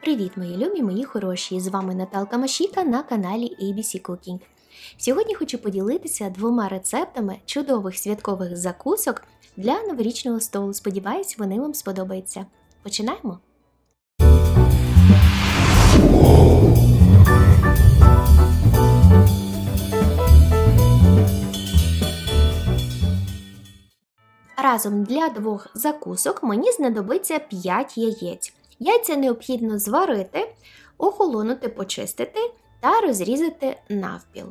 Привіт, мої любі, мої хороші! З вами Наталка Машіка на каналі ABC Cooking. Сьогодні хочу поділитися двома рецептами чудових святкових закусок для новорічного столу. Сподіваюсь, вони вам сподобаються. Починаємо! Разом для двох закусок мені знадобиться 5 яєць. Яйця необхідно зварити, охолонути, почистити та розрізати навпіл.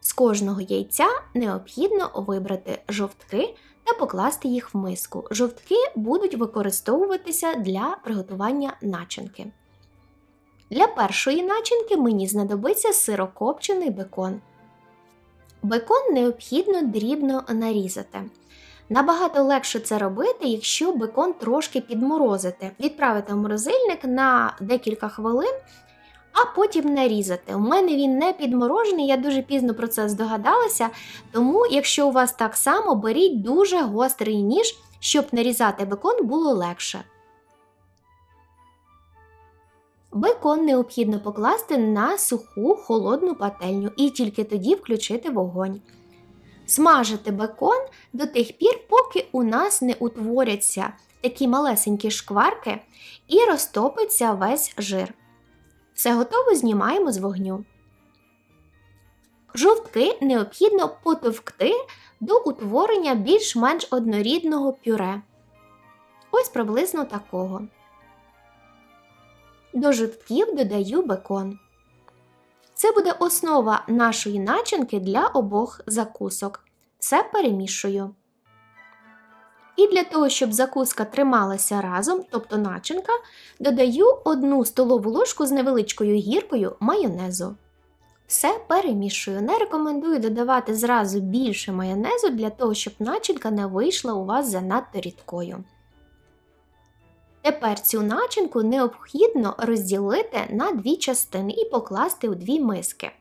З кожного яйця необхідно вибрати жовтки та покласти їх в миску. Жовтки будуть використовуватися для приготування начинки. Для першої начинки мені знадобиться сирокопчений бекон. Бекон необхідно дрібно нарізати. Набагато легше це робити, якщо бекон трошки підморозити. Відправити в морозильник на декілька хвилин, а потім нарізати. У мене він не підморожений, я дуже пізно про це здогадалася, тому, якщо у вас так само, беріть дуже гострий ніж, щоб нарізати бекон було легше. Бекон необхідно покласти на суху холодну пательню і тільки тоді включити вогонь. Смажити бекон до тих пір, поки у нас не утворяться такі малесенькі шкварки і розтопиться весь жир. Все готово знімаємо з вогню. Жовтки необхідно потовкти до утворення більш-менш однорідного пюре. Ось приблизно такого. До жовтків додаю бекон. Це буде основа нашої начинки для обох закусок. Все перемішую. І для того, щоб закуска трималася разом, тобто начинка, додаю 1 столову ложку з невеличкою гіркою майонезу. Все перемішую. Не рекомендую додавати зразу більше майонезу для того, щоб начинка не вийшла у вас занадто рідкою. Тепер цю начинку необхідно розділити на дві частини і покласти у дві миски.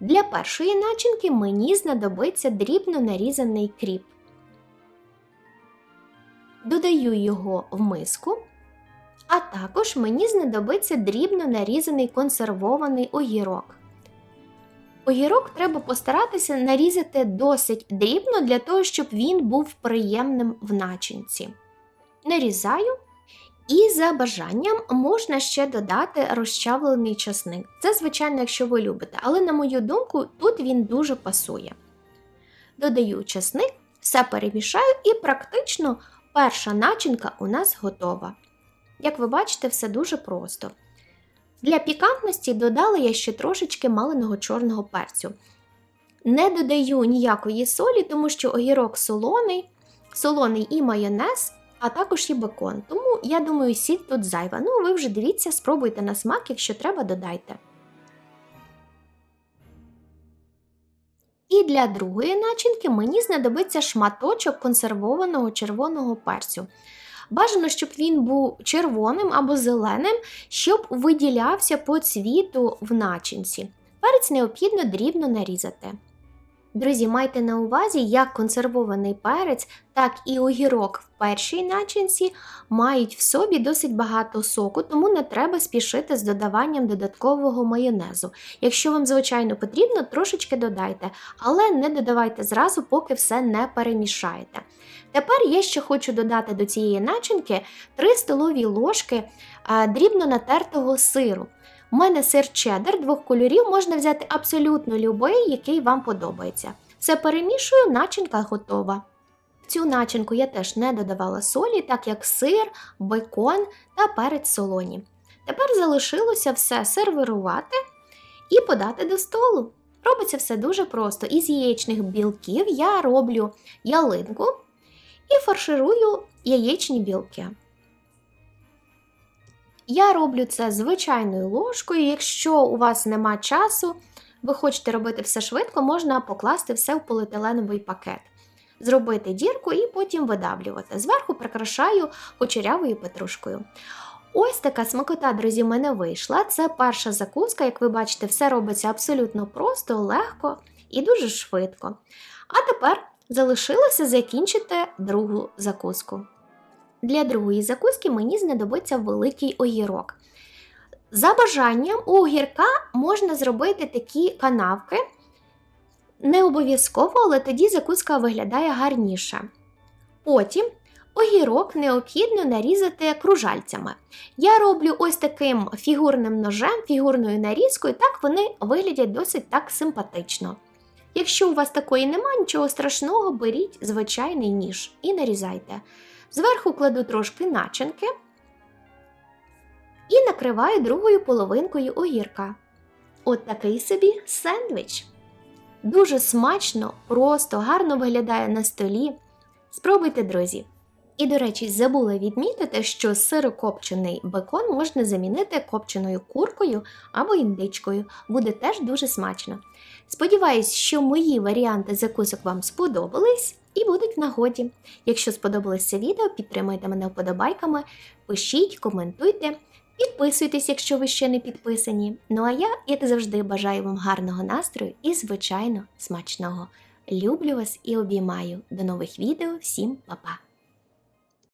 Для першої начинки мені знадобиться дрібно нарізаний кріп. Додаю його в миску, а також мені знадобиться дрібно нарізаний консервований огірок. Огірок треба постаратися нарізати досить дрібно для того, щоб він був приємним в начинці. Нарізаю. І за бажанням можна ще додати розчавлений часник. Це, звичайно, якщо ви любите, але, на мою думку, тут він дуже пасує. Додаю часник, все перемішаю, і практично перша начинка у нас готова. Як ви бачите, все дуже просто. Для пікантності додала я ще трошечки маленого чорного перцю. Не додаю ніякої солі, тому що огірок солоний, солоний і майонез, а також і бекон. Тому, я думаю, сіль тут зайва. Ну, ви вже дивіться, спробуйте на смак, якщо треба, додайте. І для другої начинки мені знадобиться шматочок консервованого червоного перцю. Бажано, щоб він був червоним або зеленим, щоб виділявся по цвіту в начинці. Перець необхідно дрібно нарізати. Друзі, майте на увазі, як консервований перець, так і огірок в першій начинці мають в собі досить багато соку, тому не треба спішити з додаванням додаткового майонезу. Якщо вам, звичайно, потрібно, трошечки додайте, але не додавайте зразу, поки все не перемішаєте. Тепер я ще хочу додати до цієї начинки 3 столові ложки дрібно натертого сиру. У мене сир чеддер двох кольорів можна взяти абсолютно любий, який вам подобається. Все перемішую, начинка готова. В цю начинку я теж не додавала солі, так як сир, бекон та перець солоні. Тепер залишилося все сервірувати і подати до столу. Робиться все дуже просто. Із яєчних білків я роблю ялинку і фарширую яєчні білки. Я роблю це звичайною ложкою. Якщо у вас нема часу, ви хочете робити все швидко, можна покласти все в поліетиленовий пакет, зробити дірку і потім видавлювати. Зверху прикрашаю кучерявою петрушкою. Ось така смакота, друзі, мене вийшла. Це перша закуска, як ви бачите, все робиться абсолютно просто, легко і дуже швидко. А тепер залишилося закінчити другу закуску. Для другої закуски мені знадобиться великий огірок. За бажанням у огірка можна зробити такі канавки. Не обов'язково, але тоді закуска виглядає гарніше. Потім огірок необхідно нарізати кружальцями. Я роблю ось таким фігурним ножем, фігурною нарізкою, так вони виглядять досить так симпатично. Якщо у вас такої немає, нічого страшного, беріть звичайний ніж і нарізайте. Зверху кладу трошки начинки і накриваю другою половинкою огірка. От такий собі сендвіч. Дуже смачно, просто, гарно виглядає на столі. Спробуйте, друзі. І, до речі, забула відмітити, що сирокопчений бекон можна замінити копченою куркою або індичкою. Буде теж дуже смачно. Сподіваюсь, що мої варіанти закусок вам сподобались і будуть в нагоді. Якщо сподобалося відео, підтримуйте мене вподобайками, пишіть, коментуйте, підписуйтесь, якщо ви ще не підписані. Ну а я, як завжди, бажаю вам гарного настрою і, звичайно, смачного. Люблю вас і обіймаю. До нових відео. Всім па-па!